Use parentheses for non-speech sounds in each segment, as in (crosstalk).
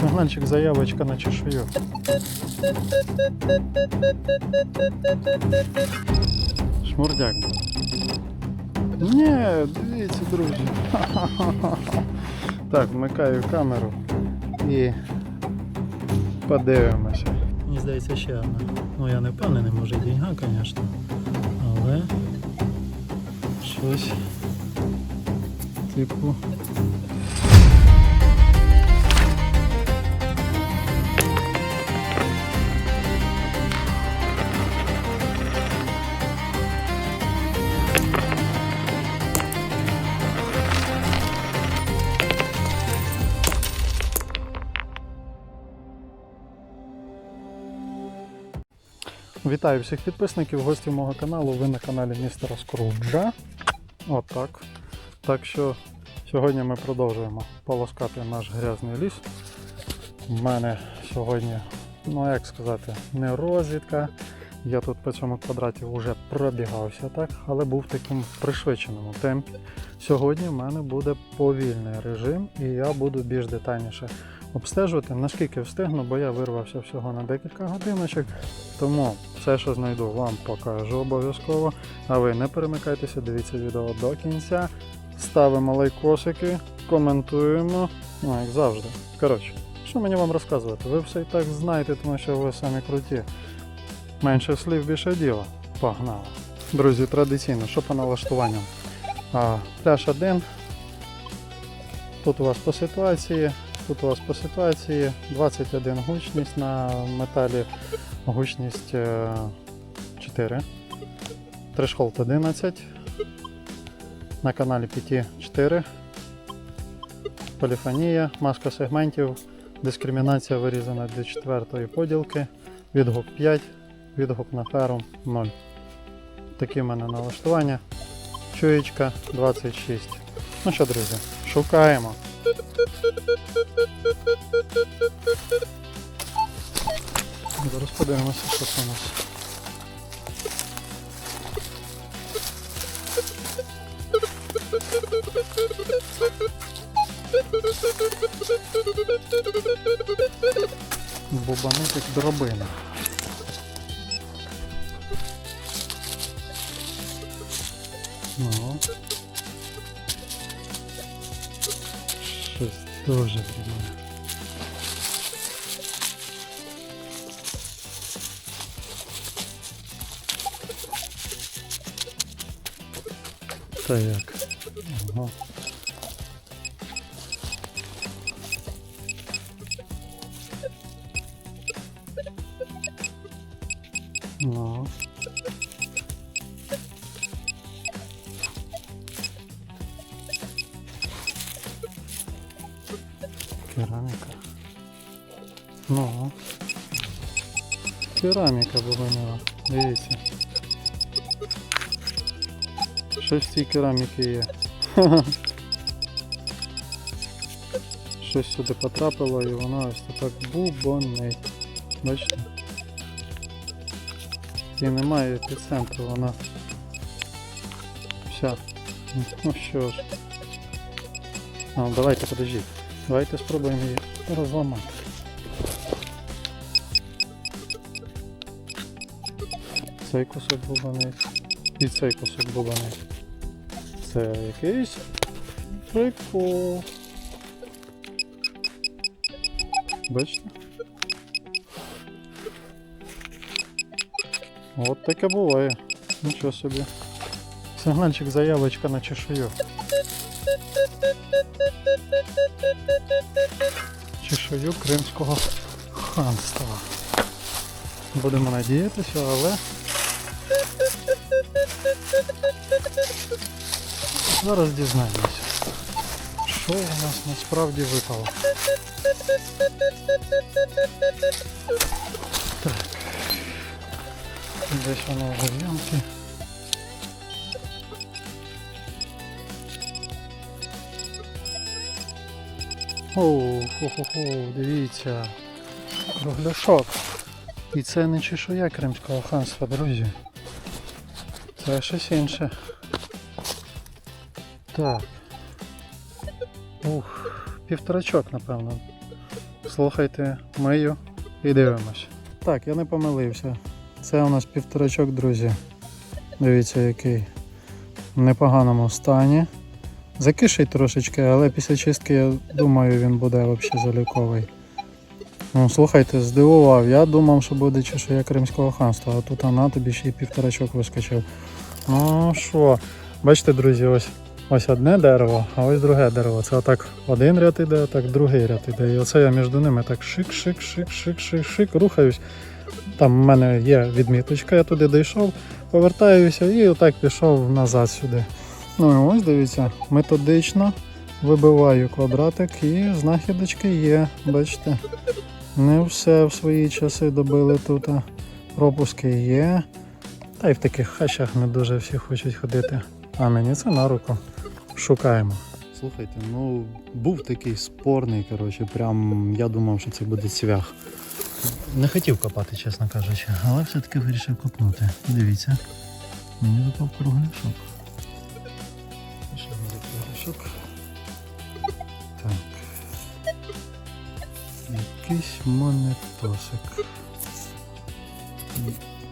Сигнальчик заявочка на чешую. Шмурдяк. Ні, дивіться, друзі. (laughs) Так, вмикаю камеру і подивимося. Мені здається, ще одна. Ну я не впевнений, може і деньга, звісно. Але щось типу. Вітаю всіх підписників, гостів мого каналу. Ви на каналі містера Скруджа. Отак. Так що сьогодні ми продовжуємо полоскати наш грязний ліс. У мене сьогодні, ну як сказати, не розвідка. Я тут по цьому квадраті вже пробігався, так, але був в такому пришвидшеному темпі. Сьогодні в мене буде повільний режим, і я буду більш детальніше обстежувати, наскільки встигну, бо я вирвався всього на декілька годиночок. Тому все, що знайду, вам покажу обов'язково. А ви не перемикайтеся, дивіться відео до кінця. Ставимо лайкосики, коментуємо. Ну, як завжди. Коротше, що мені вам розказувати? Ви все і так знаєте, тому що ви самі круті. Менше слів, більше діла. Погнали. Друзі, традиційно, що по налаштуванням? А, пляж 1. Тут у вас по ситуації. Тут у вас по ситуації 21 гучність на металі, гучність е, 4, трешхолд 11, на каналі 5 4, поліфонія, маска сегментів, дискримінація вирізана до 4 поділки, відгук 5, відгук на феру 0. Такі в мене налаштування. Чуєчка 26. Ну що, друзі, шукаємо. Зараз подивимося, що це у нас. Бубанитик дробина. Ну. Щось дуже прикольне. Та як? Ага. Ну. Кераміка. Ну. Кераміка бубанила. Дивіться. Щось в кераміки є. Щось сюди потрапило і воно ось так бубонить. Бачите? І немає епіцентру, вона вся. Ну що ж. А, давайте подождіть. Давайте спробуємо її розламати. Цей кусок бубанить. І цей кусок бубанить. Це якийсь прикол. Бачите? От таке буває. Нічого собі. Сигнальчик заявочка на чешую. Чешую Кримського ханства. Будемо надіятися, але зараз дізнаємося, що у нас насправді випало. Так. Десь воно вже в ямки. Оу, хо-хо-хо, дивіться. Кругляшок. І це не чешуя Кримського ханства, друзі. Це щось інше. Так. Ух, півторачок, напевно. Слухайте, мию і дивимось. Так, я не помилився. Це у нас півторачок, друзі. Дивіться, який в непоганому стані. Закиший трошечки, але після чистки, я думаю, він буде взагалі заліковий. Ну, слухайте, здивував. Я думав, що буде чешуя Кримського ханства, а тут на тобі ще й півторачок вискочив. Ну що, бачите, друзі, ось, ось одне дерево, а ось друге дерево. Це отак один ряд іде, отак другий ряд іде. І оце я між ними так шик, шик, шик, шик, шик, шик, рухаюсь. Там в мене є відміточка, я туди дійшов, повертаюся і отак пішов назад сюди. Ну і ось дивіться, методично вибиваю квадратик і знахідочки є, бачите. Не все в свої часи добили тут. Пропуски є. Та й в таких хащах не дуже всі хочуть ходити. А мені це на руку. Шукаємо. Слухайте, ну був такий спорний, коротше, прям я думав, що це буде цвях. Не хотів копати, чесно кажучи, але все-таки вирішив копнути. Дивіться, мені випав кругляшок. Що за кругляшок? Так. Якийсь монетосик.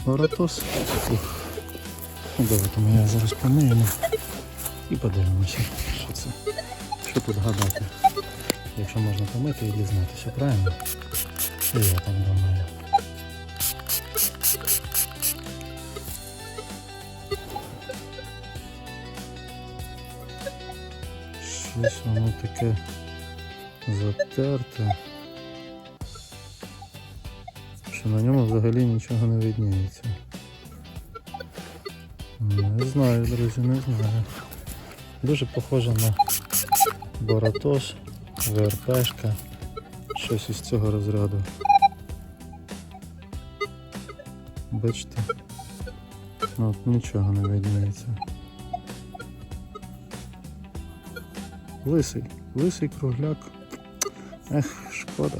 Воротос. Ух. Ну, Давайте ми його зараз помиємо і подивимося, що це. Що тут гадати. Якщо можна помити і дізнатися, правильно? І я так думаю. Щось воно таке затерте. Що на ньому взагалі нічого не видніється. Не знаю, друзі, не знаю. Дуже похоже на Боратош, ВРПшка, щось із цього розряду. Бачите? Ну, От нічого не видніється. Лисий, лисий кругляк. Ех, шкода.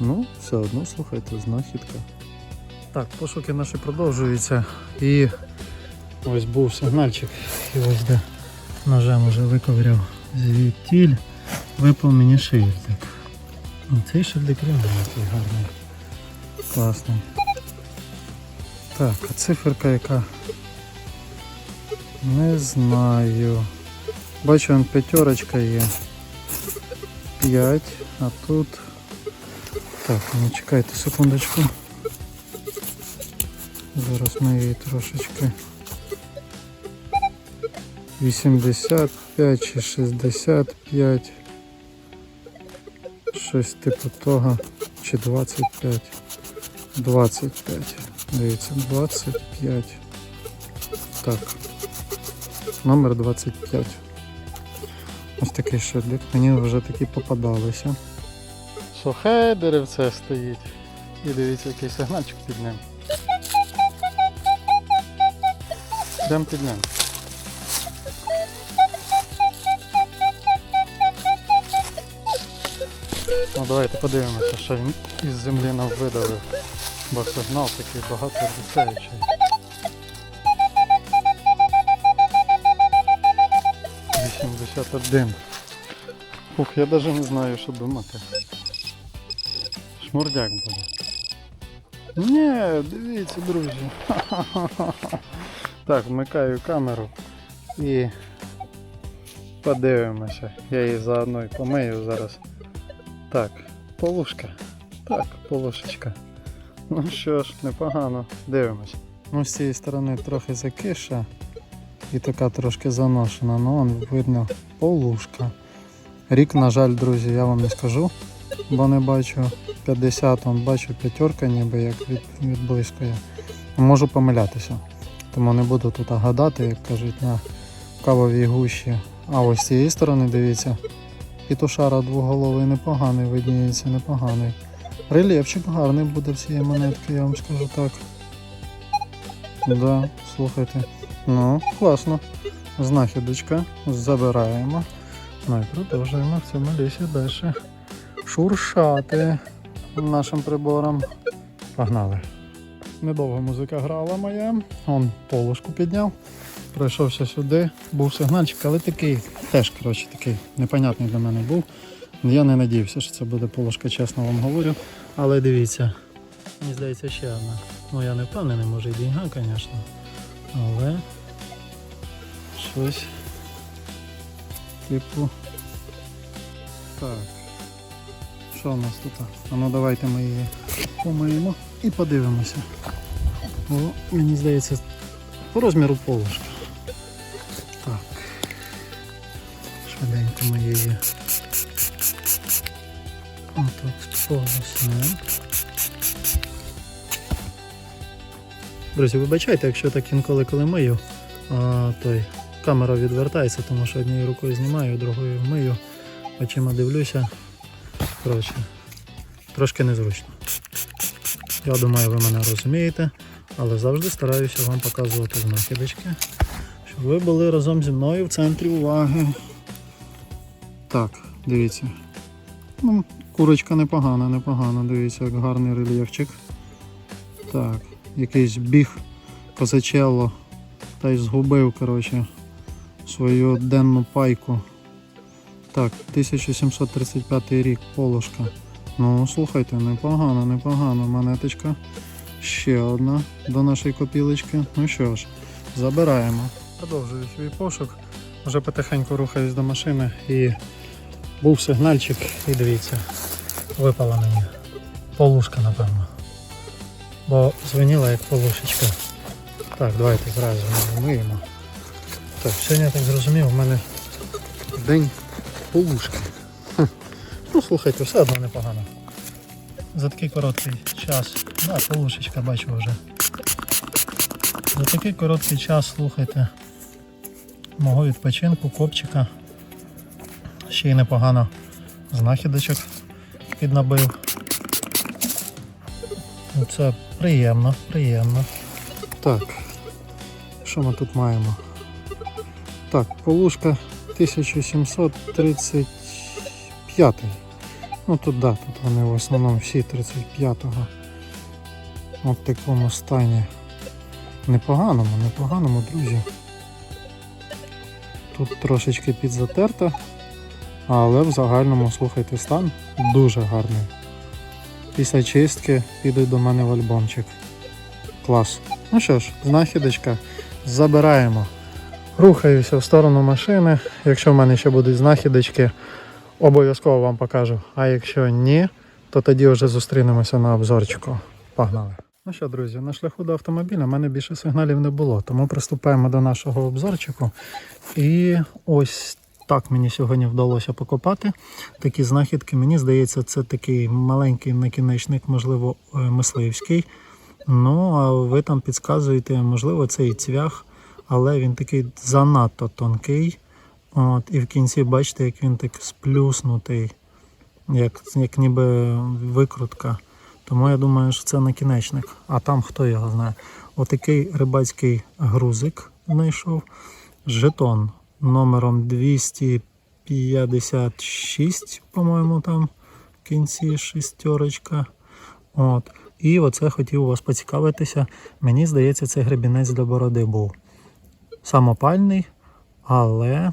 Ну, все одно, слухайте, знахідка. Так, пошуки наші продовжуються. І ось був сигнальчик, і ось де ножем уже виковиряв звідтіль, випав мені шильдик. Цей шильдик реально який гарний. Класний. Так, а циферка яка? Не знаю. Бачу, он п'ятерочка є. 5, а тут. Так, ну чекайте секундочку. Зараз ми її трошечки. 85 чи 65. Щось типу того. Чи 25. 25. Дивіться, 25. Так. Номер 25. Ось такий шедлик. Мені вже такі попадалися. Сухе деревце стоїть. І дивіться, який сигнальчик під ним. Прям під ним. Ну давайте подивимося, що він із землі нам видавив. Бо сигнал такий багато обіцяючий. Вісімдесят один. Ух, я навіть не знаю, що думати. Шмурдяк буде. Ні, дивіться, друзі. Ха-ха-ха-ха. (laughs) Так, вмикаю камеру і подивимося. Я її заодно і помию зараз. Так, полушка. Так, полушечка. Ну що ж, непогано. Дивимось. Ну, з цієї сторони трохи закиша і така трошки заношена, ну вон видно полушка. Рік, на жаль, друзі, я вам не скажу, бо не бачу 50, он бачу п'ятерка ніби як від, відблискує. Можу помилятися. Тому не буду тут гадати, як кажуть, на кавовій гущі. А ось з цієї сторони, дивіться, пітушара двоголовий непоганий, видніється непоганий. Рельєфчик гарний буде в цієї монетки, я вам скажу так. Да, слухайте. Ну, класно. Знахідочка. Забираємо. Ну і продовжуємо в цьому лісі далі шуршати нашим прибором. Погнали. Недовго музика грала моя. Он полушку підняв. Пройшовся сюди, був сигнальчик, але такий теж коротше, такий непонятний для мене був. Я не надіявся, що це буде полошка, чесно вам говорю. Але дивіться, мені здається, ще одна. Ну я не впевнений, може і деньга, звісно. Але щось типу. Так. Що у нас тут? А ну давайте ми її помиємо і подивимося. О, мені здається, по розміру полушка. Так. Швиденько ми її. Отак полоснемо. Друзі, вибачайте, якщо так інколи коли мию, а, той камера відвертається, тому що однією рукою знімаю, другою мию, очима дивлюся. Коротше, трошки незручно. Я думаю, ви мене розумієте, але завжди стараюся вам показувати знахідочки, щоб ви були разом зі мною в центрі уваги. Так, дивіться. Ну, курочка непогана, непогана, дивіться, як гарний рельєфчик. Так, якийсь біг козачелло та й згубив, коротше, свою денну пайку. Так, 1735 рік, полошка. Ну, слухайте, непогано, непогано. Монеточка. Ще одна до нашої копілочки. Ну що ж, забираємо. Продовжую свій пошук. Вже потихеньку рухаюсь до машини і був сигнальчик, і дивіться, випала мені. Полушка, напевно. Бо звеніла як полушечка. Так, давайте зразу миємо. Так, сьогодні я так зрозумів, у мене день полушки. Ну, слухайте, все одно непогано. За такий короткий час. Да, полушечка бачу вже. За такий короткий час, слухайте, мого відпочинку, копчика. Ще й непогано знахідочок піднабив. Ну, Це приємно, приємно. Так, що ми тут маємо? Так, полушка 1735. Ну тут да, тут вони в основному всі 35-го. От такому стані. Непоганому, непоганому, друзі. Тут трошечки підзатерта, але в загальному, слухайте, стан дуже гарний. Після чистки підуть до мене в альбомчик. Клас. Ну що ж, знахідочка, забираємо. Рухаюся в сторону машини. Якщо в мене ще будуть знахідочки, обов'язково вам покажу. А якщо ні, то тоді вже зустрінемося на обзорчику. Погнали. Ну що, друзі, на шляху до автомобіля в мене більше сигналів не було, тому приступаємо до нашого обзорчику. І ось так мені сьогодні вдалося покопати. Такі знахідки, мені здається, це такий маленький накінечник, можливо, е, мисливський. Ну, а ви там підказуєте, можливо, це і цвях, але він такий занадто тонкий. От, і в кінці бачите, як він так сплюснутий, як, як ніби викрутка. Тому я думаю, що це накінечник. А там хто його знає. Отакий рибацький грузик знайшов. Жетон номером 256, по-моєму, там в кінці шістерочка. От. І оце хотів у вас поцікавитися. Мені здається, це гребінець для бороди був. Самопальний, але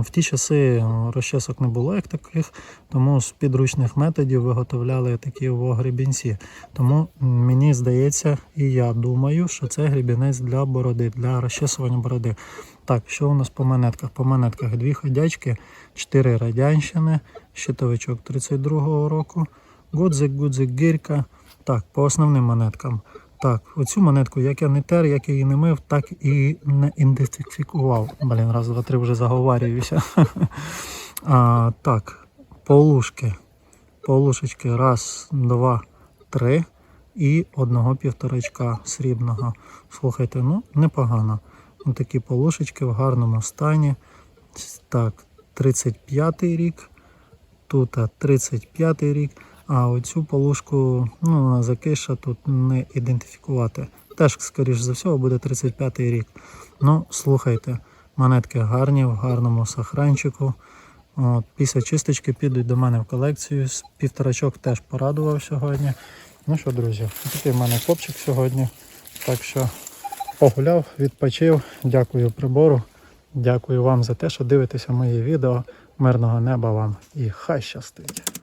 в ті часи розчесок не було як таких, тому з підручних методів виготовляли такі гребінці. Тому мені здається, і я думаю, що це гребінець для бороди, для розчесування бороди. Так, що у нас по монетках? По монетках дві ходячки, чотири радянщини, щитовичок 32-го року, гудзик, гудзик, гірка. Так, по основним монеткам. Так, оцю монетку, як я не тер, як я її не мив, так і не ідентифікував. Блін, раз, два, три вже заговарююся. (laughs) а, так, полушки. Полушечки. Раз, два, три. І одного півторачка срібного. Слухайте, ну непогано. Ось такі полушечки в гарному стані. Так, 35-й рік. Тут 35-й рік. А оцю полушку, ну, закиша, тут не ідентифікувати. Теж, скоріш за всього, буде 35-й рік. Ну, слухайте, монетки гарні, в гарному сохранчику. От, після чисточки підуть до мене в колекцію. Півторачок теж порадував сьогодні. Ну що, друзі, такий в мене хлопчик сьогодні. Так що погуляв, відпочив. Дякую прибору. Дякую вам за те, що дивитеся мої відео. Мирного неба вам і хай щастить!